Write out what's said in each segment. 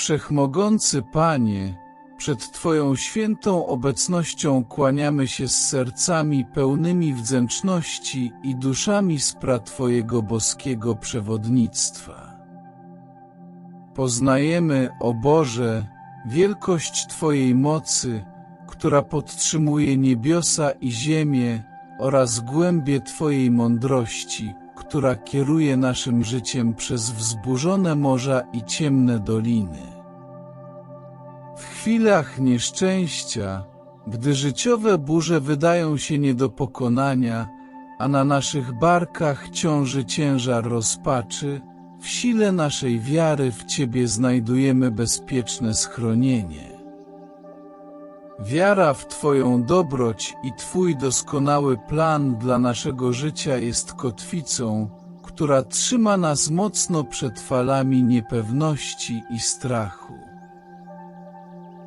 Wszechmogący Panie, przed Twoją świętą obecnością kłaniamy się z sercami pełnymi wdzięczności i duszami spra Twojego boskiego przewodnictwa. Poznajemy, o Boże, wielkość Twojej mocy, która podtrzymuje niebiosa i ziemię oraz głębie Twojej mądrości, która kieruje naszym życiem przez wzburzone morza i ciemne doliny. Chwilach nieszczęścia, gdy życiowe burze wydają się nie do pokonania, a na naszych barkach ciąży ciężar rozpaczy, w sile naszej wiary w Ciebie znajdujemy bezpieczne schronienie. Wiara w Twoją dobroć i Twój doskonały plan dla naszego życia jest kotwicą, która trzyma nas mocno przed falami niepewności i strachu.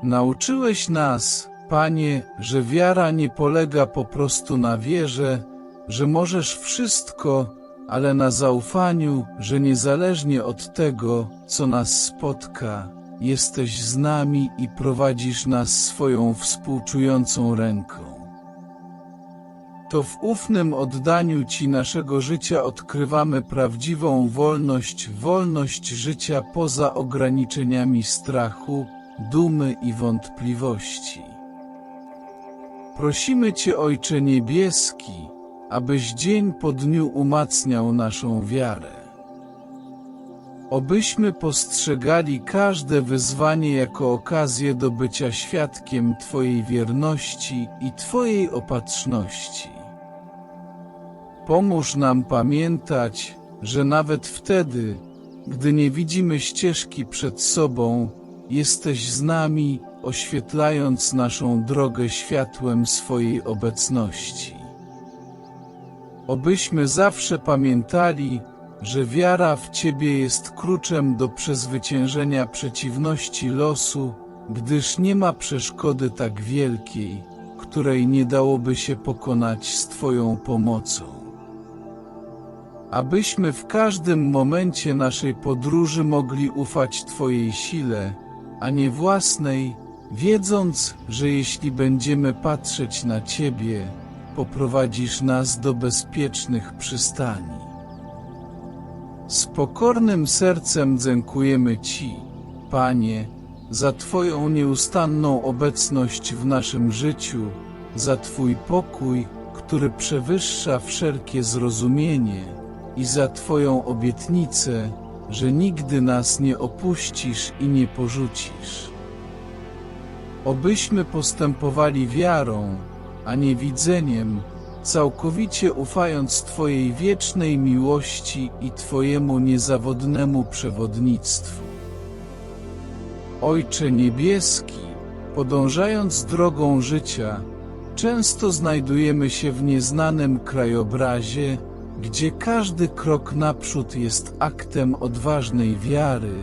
Nauczyłeś nas, Panie, że wiara nie polega po prostu na wierze, że możesz wszystko, ale na zaufaniu, że niezależnie od tego, co nas spotka, jesteś z nami i prowadzisz nas swoją współczującą ręką. To w ufnym oddaniu Ci naszego życia odkrywamy prawdziwą wolność, wolność życia poza ograniczeniami strachu, dumy i wątpliwości. Prosimy Cię, Ojcze Niebieski, abyś dzień po dniu umacniał naszą wiarę. Obyśmy postrzegali każde wyzwanie jako okazję do bycia świadkiem Twojej wierności i Twojej opatrzności. Pomóż nam pamiętać, że nawet wtedy, gdy nie widzimy ścieżki przed sobą, jesteś z nami, oświetlając naszą drogę światłem swojej obecności. Obyśmy zawsze pamiętali, że wiara w Ciebie jest kluczem do przezwyciężenia przeciwności losu, gdyż nie ma przeszkody tak wielkiej, której nie dałoby się pokonać z Twoją pomocą. Abyśmy w każdym momencie naszej podróży mogli ufać Twojej sile, a nie własnej, wiedząc, że jeśli będziemy patrzeć na Ciebie, poprowadzisz nas do bezpiecznych przystani. Z pokornym sercem dziękujemy Ci, Panie, za Twoją nieustanną obecność w naszym życiu, za Twój pokój, który przewyższa wszelkie zrozumienie i za Twoją obietnicę, że nigdy nas nie opuścisz i nie porzucisz. Obyśmy postępowali wiarą, a nie widzeniem, całkowicie ufając Twojej wiecznej miłości i Twojemu niezawodnemu przewodnictwu. Ojcze Niebieski, podążając drogą życia, często znajdujemy się w nieznanym krajobrazie, gdzie każdy krok naprzód jest aktem odważnej wiary,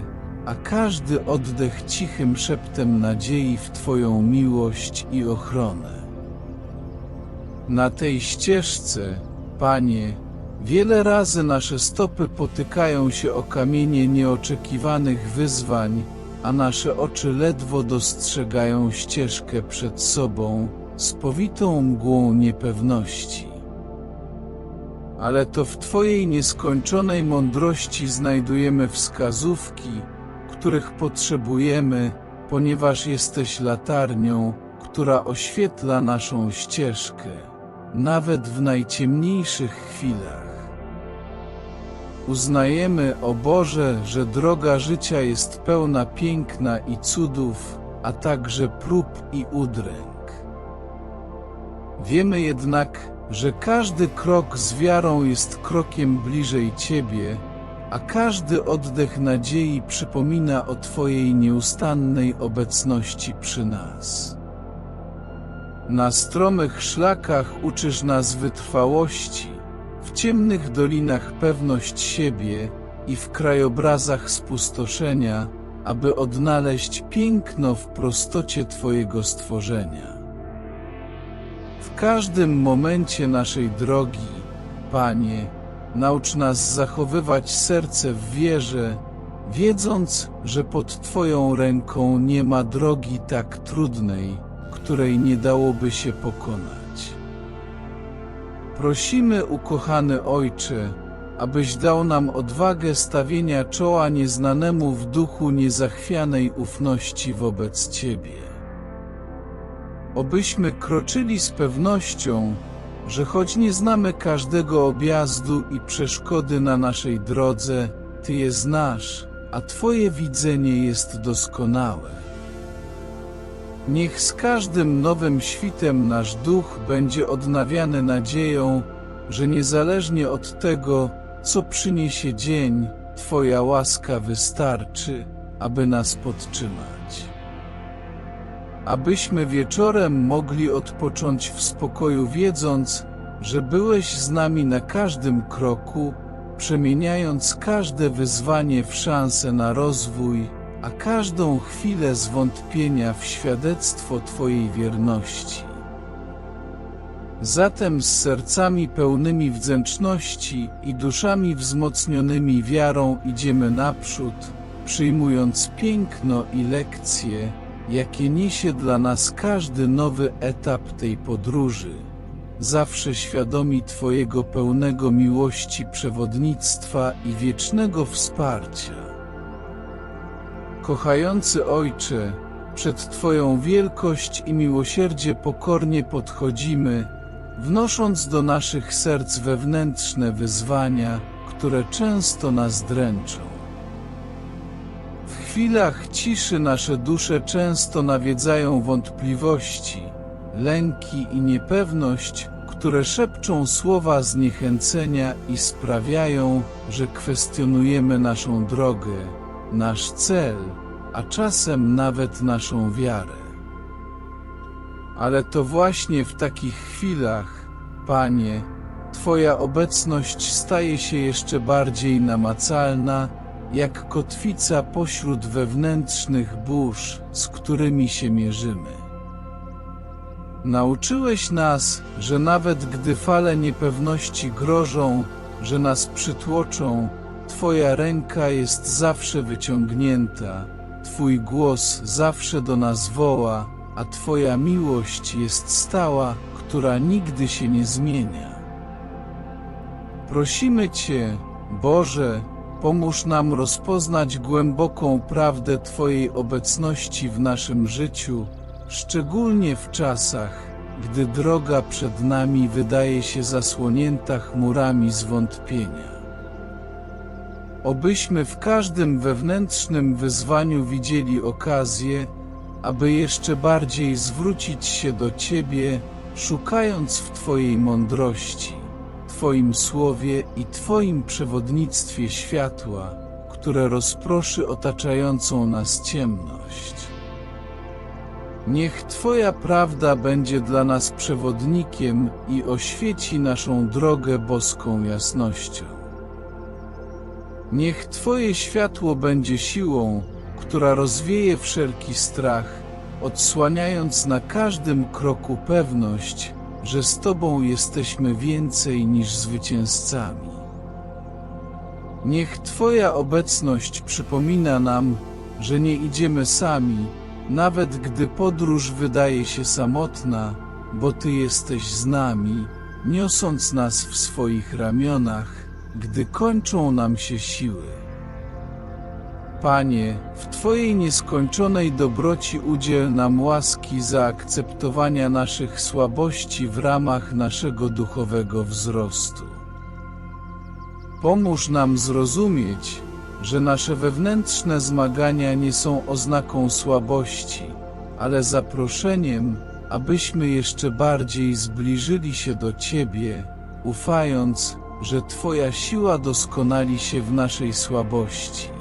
a każdy oddech cichym szeptem nadziei w Twoją miłość i ochronę. Na tej ścieżce, Panie, wiele razy nasze stopy potykają się o kamienie nieoczekiwanych wyzwań, a nasze oczy ledwo dostrzegają ścieżkę przed sobą, spowitą mgłą niepewności. Ale to w Twojej nieskończonej mądrości znajdujemy wskazówki, których potrzebujemy, ponieważ jesteś latarnią, która oświetla naszą ścieżkę, nawet w najciemniejszych chwilach. Uznajemy, o Boże, że droga życia jest pełna piękna i cudów, a także prób i udręk. Wiemy jednak, że każdy krok z wiarą jest krokiem bliżej Ciebie, a każdy oddech nadziei przypomina o Twojej nieustannej obecności przy nas. Na stromych szlakach uczysz nas wytrwałości, w ciemnych dolinach pewność siebie i w krajobrazach spustoszenia, aby odnaleźć piękno w prostocie Twojego stworzenia. W każdym momencie naszej drogi, Panie, naucz nas zachowywać serce w wierze, wiedząc, że pod Twoją ręką nie ma drogi tak trudnej, której nie dałoby się pokonać. Prosimy, ukochany Ojcze, abyś dał nam odwagę stawienia czoła nieznanemu w duchu niezachwianej ufności wobec Ciebie. Obyśmy kroczyli z pewnością, że choć nie znamy każdego objazdu i przeszkody na naszej drodze, Ty je znasz, a Twoje widzenie jest doskonałe. Niech z każdym nowym świtem nasz duch będzie odnawiany nadzieją, że niezależnie od tego, co przyniesie dzień, Twoja łaska wystarczy, aby nas podtrzymać. Abyśmy wieczorem mogli odpocząć w spokoju, wiedząc, że byłeś z nami na każdym kroku, przemieniając każde wyzwanie w szansę na rozwój, a każdą chwilę zwątpienia w świadectwo Twojej wierności. Zatem z sercami pełnymi wdzięczności i duszami wzmocnionymi wiarą idziemy naprzód, przyjmując piękno i lekcje, jakie niesie dla nas każdy nowy etap tej podróży. Zawsze świadomi Twojego pełnego miłości przewodnictwa i wiecznego wsparcia. Kochający Ojcze, przed Twoją wielkość i miłosierdzie pokornie podchodzimy, wnosząc do naszych serc wewnętrzne wyzwania, które często nas dręczą. Chwilach ciszy nasze dusze często nawiedzają wątpliwości, lęki i niepewność, które szepczą słowa zniechęcenia i sprawiają, że kwestionujemy naszą drogę, nasz cel, a czasem nawet naszą wiarę. Ale to właśnie w takich chwilach, Panie, Twoja obecność staje się jeszcze bardziej namacalna, jak kotwica pośród wewnętrznych burz, z którymi się mierzymy. Nauczyłeś nas, że nawet gdy fale niepewności grożą, że nas przytłoczą, Twoja ręka jest zawsze wyciągnięta, Twój głos zawsze do nas woła, a Twoja miłość jest stała, która nigdy się nie zmienia. Prosimy Cię, Boże, pomóż nam rozpoznać głęboką prawdę Twojej obecności w naszym życiu, szczególnie w czasach, gdy droga przed nami wydaje się zasłonięta chmurami zwątpienia. Obyśmy w każdym wewnętrznym wyzwaniu widzieli okazję, aby jeszcze bardziej zwrócić się do Ciebie, szukając w Twojej mądrości, Twoim słowie i Twoim przewodnictwie światła, które rozproszy otaczającą nas ciemność. Niech Twoja prawda będzie dla nas przewodnikiem i oświeci naszą drogę boską jasnością. Niech Twoje światło będzie siłą, która rozwieje wszelki strach, odsłaniając na każdym kroku pewność, że z Tobą jesteśmy więcej niż zwycięzcami. Niech Twoja obecność przypomina nam, że nie idziemy sami, nawet gdy podróż wydaje się samotna, bo Ty jesteś z nami, niosąc nas w swoich ramionach, gdy kończą nam się siły. Panie, w Twojej nieskończonej dobroci udziel nam łaski zaakceptowania naszych słabości w ramach naszego duchowego wzrostu. Pomóż nam zrozumieć, że nasze wewnętrzne zmagania nie są oznaką słabości, ale zaproszeniem, abyśmy jeszcze bardziej zbliżyli się do Ciebie, ufając, że Twoja siła doskonali się w naszej słabości.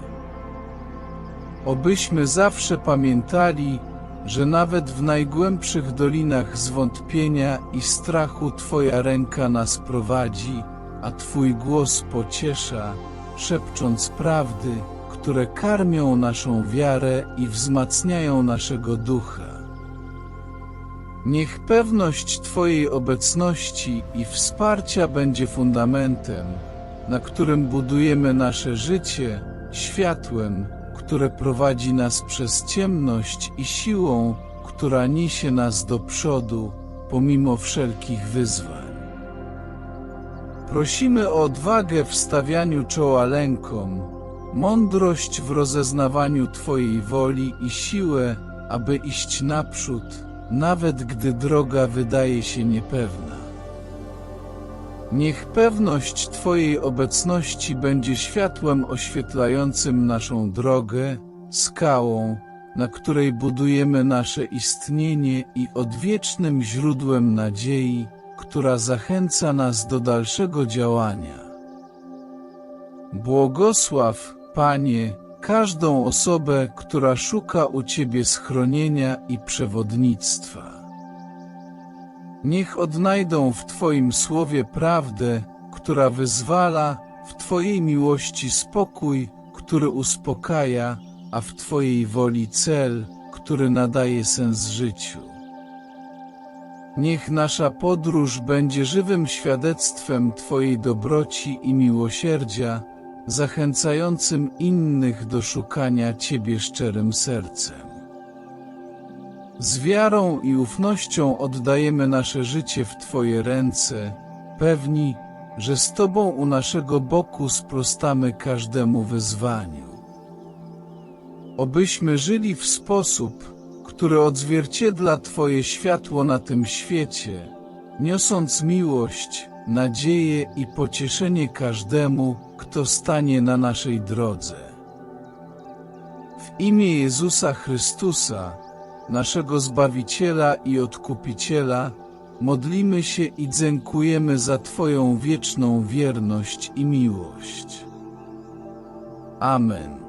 Obyśmy zawsze pamiętali, że nawet w najgłębszych dolinach zwątpienia i strachu Twoja ręka nas prowadzi, a Twój głos pociesza, szepcząc prawdy, które karmią naszą wiarę i wzmacniają naszego ducha. Niech pewność Twojej obecności i wsparcia będzie fundamentem, na którym budujemy nasze życie, światłem, które prowadzi nas przez ciemność i siłą, która niesie nas do przodu, pomimo wszelkich wyzwań. Prosimy o odwagę w stawianiu czoła lękom, mądrość w rozeznawaniu Twojej woli i siłę, aby iść naprzód, nawet gdy droga wydaje się niepewna. Niech pewność Twojej obecności będzie światłem oświetlającym naszą drogę, skałą, na której budujemy nasze istnienie i odwiecznym źródłem nadziei, która zachęca nas do dalszego działania. Błogosław, Panie, każdą osobę, która szuka u Ciebie schronienia i przewodnictwa. Niech odnajdą w Twoim słowie prawdę, która wyzwala, w Twojej miłości spokój, który uspokaja, a w Twojej woli cel, który nadaje sens życiu. Niech nasza podróż będzie żywym świadectwem Twojej dobroci i miłosierdzia, zachęcającym innych do szukania Ciebie szczerym sercem. Z wiarą i ufnością oddajemy nasze życie w Twoje ręce, pewni, że z Tobą u naszego boku sprostamy każdemu wyzwaniu. Obyśmy żyli w sposób, który odzwierciedla Twoje światło na tym świecie, niosąc miłość, nadzieję i pocieszenie każdemu, kto stanie na naszej drodze. W imię Jezusa Chrystusa, naszego Zbawiciela i Odkupiciela, modlimy się i dziękujemy za Twoją wieczną wierność i miłość. Amen.